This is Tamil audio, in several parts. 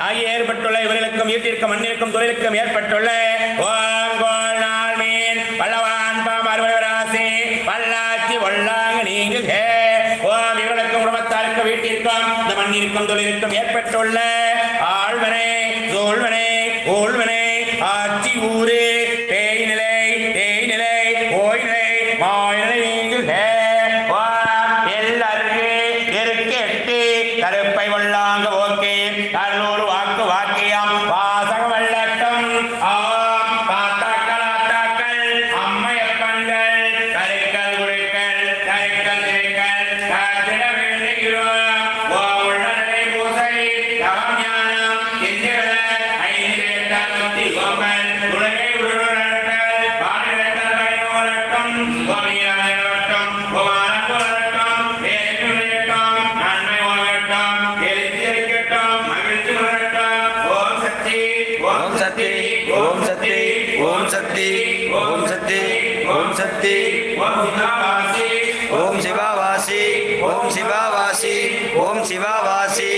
ஆகிய ஏற்பட்டுள்ள இவர்களுக்கும் ஈட்டிற்கும் மண்ணிற்கும் தொழிலுக்கும் ஏற்பட்டுள்ள ஓங்கோல் நாள் மீன் பல்லவான் பாமர்வராசி பல்லாச்சி ஒல்லாங்க நீங்குக. ஓம் இவர்களுக்கும் குடும்பத்தாருக்கும் வீட்டிற்கும் இந்த மண்ணிற்கும் தொழிலுக்கும் ஏற்பட்டுள்ள ஓம் சக்தி ஓம் சக்தி. ஓம் சிவாவாசி ஓம் சிவாவாசி ஓம் சிவாவாசி ஓம் சிவாவாசி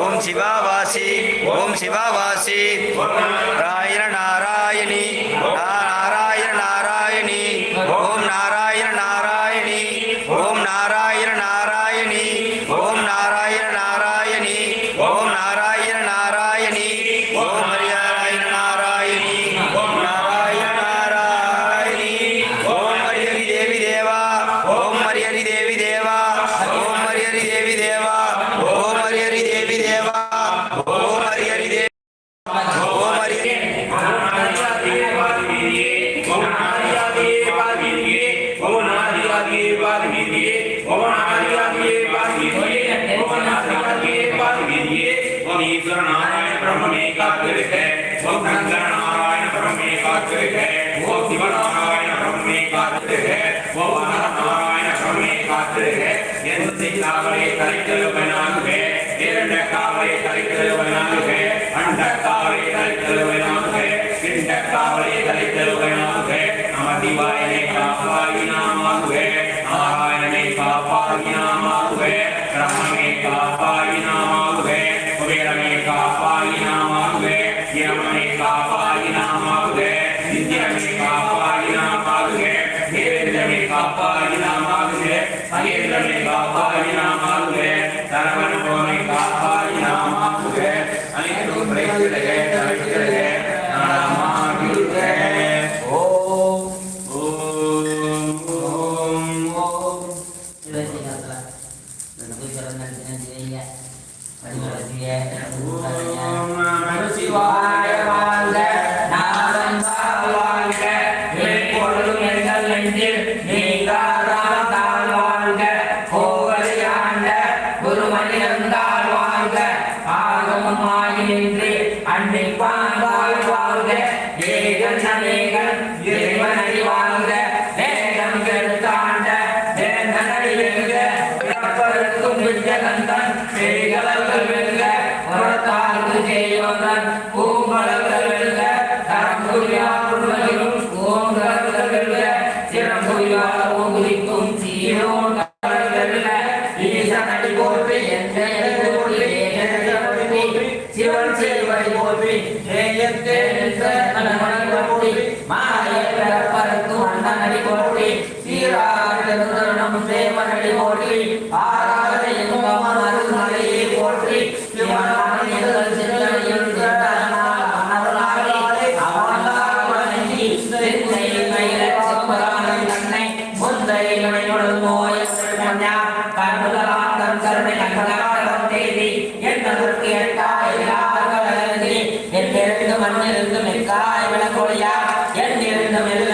ஓம் சிவாவாசி. ஓம் சிவாவாசி நாராயண நாராயணி நாராயண Amen. தேவேந்திரனை காப்பாகி நாமாகுக மகேந்திரனை காப்பாகி தரவன் போனை கோனை காப்பாகி நாமாகுக அனைத்தும் குருமணியந்தாள் வாழ்க ஆகமும் ஆகி நின்று அன்னிப்பான் வாழ் வாழ்க ஏகன் அநேகன் இறைவனடி வாழ்க வேகம் கெடுத்தாண்ட வேந்தனடி வெல்க பிறப்பதற்கும் விஜயகந்தன் செய்களர்கள் வெல்க உரத்தார்க்கு செய்வதன் பூங்கலர்கள் வெல்க தரங்குரியாருள்ளும் சிவன் சேவை போற்றி நேயத்தே நின்ற மனமணி போற்றி மாய பிறப்பதற்கும் அண்ணனடி போற்றி சீராடும் சேவனடி போற்றி ஆராத அருள்மலையை போற்றி சிவனான சிந்தனையில் திரளான மனவர்களாலே அவனால் விழாக்கள் அழகி என்னிருந்து